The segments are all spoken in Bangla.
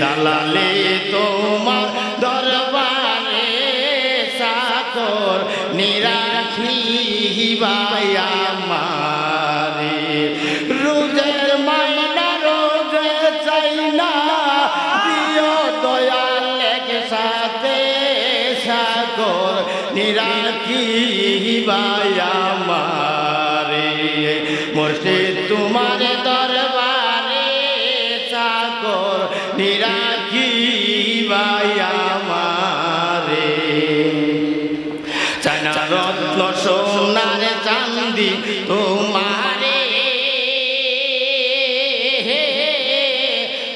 জালালে তোমার নিরাখি বায়ামারে রোজের মাইনা সাগর নিরাকি বায়ামারে মুর্শিদ, তোমার দরবারে সাগর নিরাকি বায়ামারে চানা রত্ন সোনার চান্দি তোমারে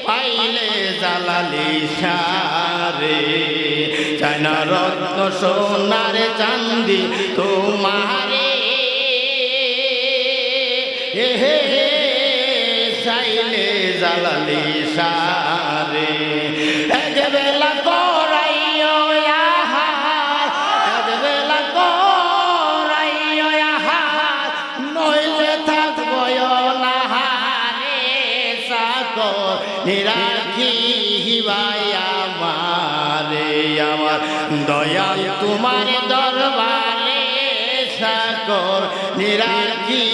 পাইলে জালালি সারে। চানা রত্ন সোনার চান্দি তোমারে। হে চাইলে জালালি সারে। এক বেলা দয়াল তোমার দরবারে সাকর নিরাখি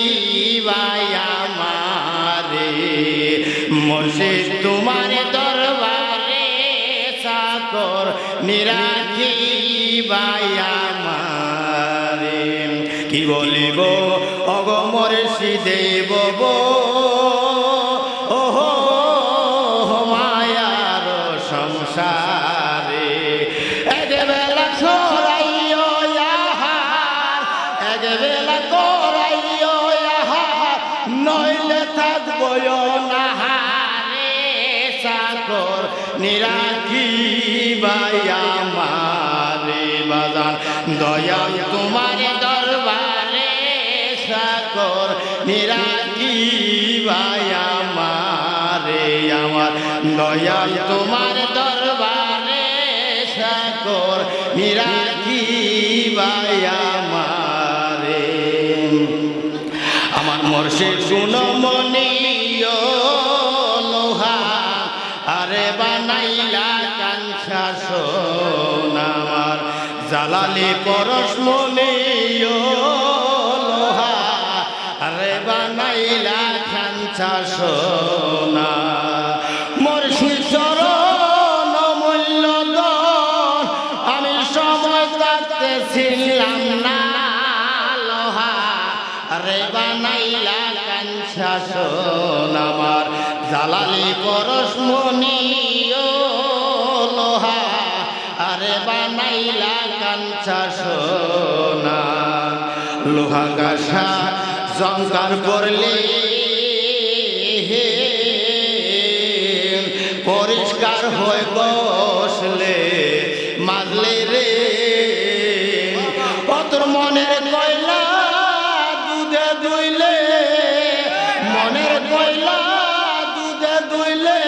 ভাই আমারে। মুর্শিদ তোমার দরবারে সাকর নিরাখি ভাই আমারে। কি বলিব? অগমর দেব ওহো নইলে থাকব না, হারে সাকর নিরাকি বাইয়া মারে বাজান দয়াল তোমার দরবারে সাকর নিরাকি বাইয়া মারে আমার। দয়াল তোমার দরবারে সাকর নিরাকি বাইয়া মর্ষের গুণমণীয় লোহা আরে বানাইলা কাঞ্চা সোনামার জালালি পরশমণীয় লোহা আরে বানাইলা কাঞ্চা সোনা কাঞ্চা সোন আমার। জালালি পরশমণি লোহা, আরে বানাইলা কাঞ্চা সোনা। লোহা গাছা জঙ্কার করলে পরিষ্কার হয়ে বসলে মাজলে রে। কতর মনের কয়লা দুধে দুইলে দুইলে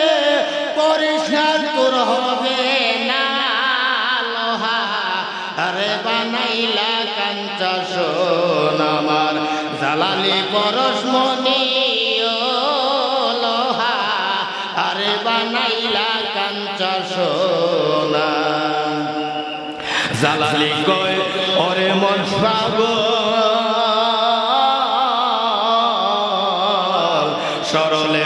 পরিষ্কার তোর হবে আরে বানাইলা সোন আমার। জালালি পরশমণি লোহা। আরে বানাইলা কাঞ্চা সোনা। জালালি কয়, ওরে মন সরলে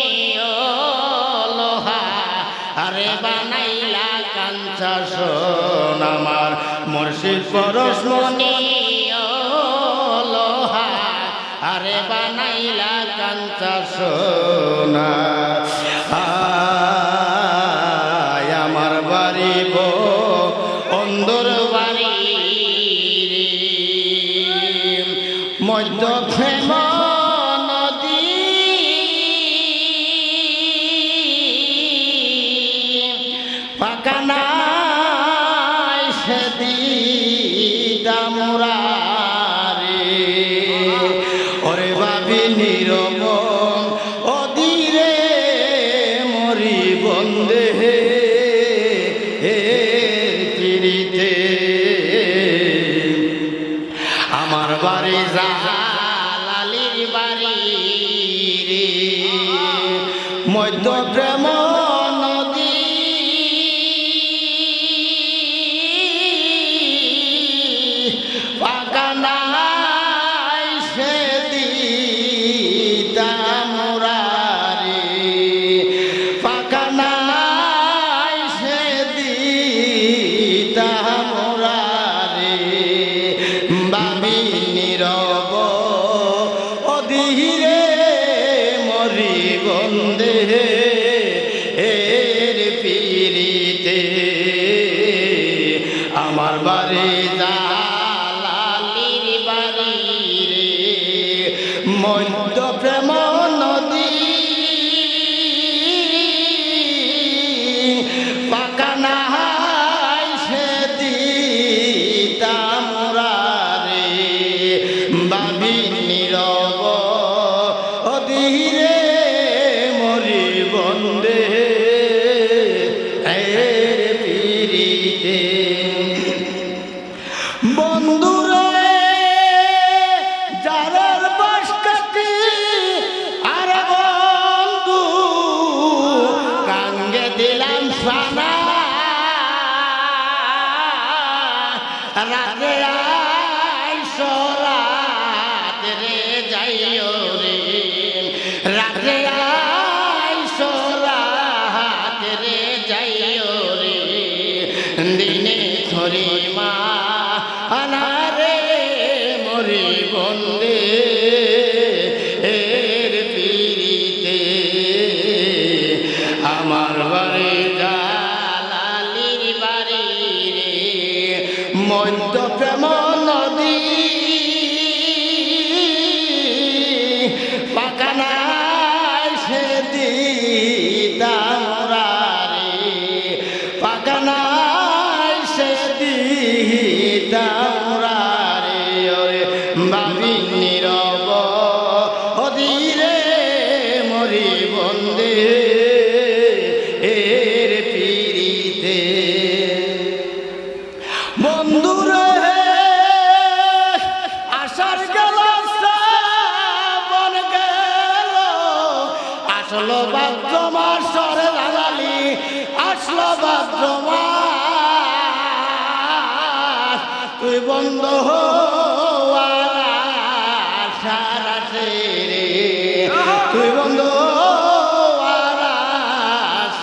আরে বানাইলা কাঞ্চা সোন আমার মুর্শিদ পরশমণি লোহা। আরে বানাইলা কাঞ্চা সোনা। আমার বাড়ি বো অন্দর বাড়ি মধ্য প্রেম সেদিদামুরারে ওরে ভাবি নীরব অধীরে মরি বন্দে চিরিতে আমার বাড়ি জালালির বাড়ি রে। মধ্য প্রেম আমার বাড়ি জালালির রাতে আইসো রাতে রে যাইও রে। রাতে আইসো রাতে রে যাইও রে। দিনে ধরি দিতামরারে ওরে বাবি নীরব অধীরে মরি বন্দে, এর পিরিতে বন্ধুরে আসার গেল বন গেল। আসলো ভাদ্র মাস সরে লাগালি, আসলো ভাদ্র মাস তুই বন্ধ সারা রে তুই বন্ধ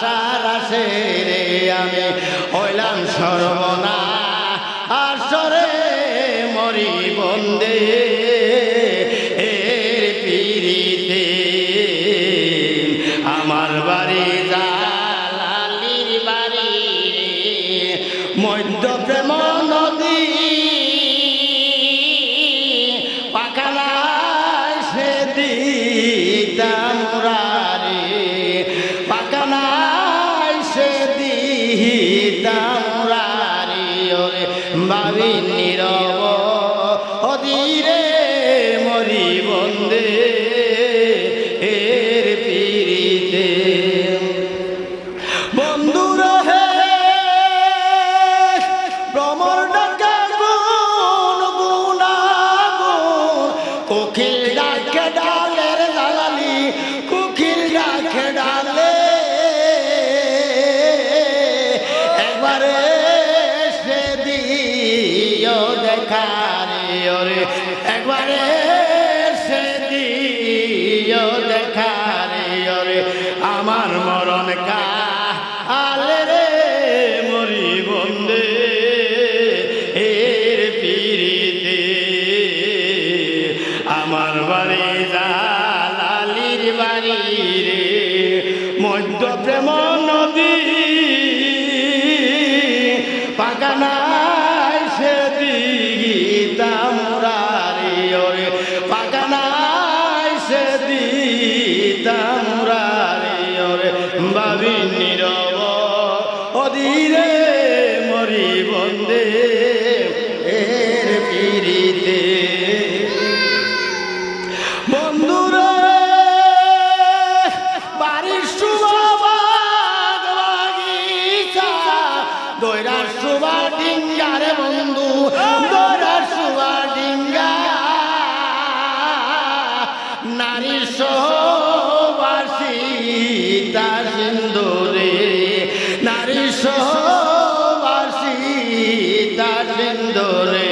সারা রে আমি হইলাম মরি বন্দে। বাবি নীরব। অধীরে মরি বন্দে এর পিড়িতে। বন্ধুর হে ভ্রমর পিতা মুরারি ওরে পাকানাই সে দিতা মুরারি ওরে বাবি নীরব অধীরে মরি এর পিড়িতে সহবাসী তার সিন্দুরে নারী সহবাসী তার সিন্দুরে।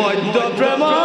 মধ্য প্রেম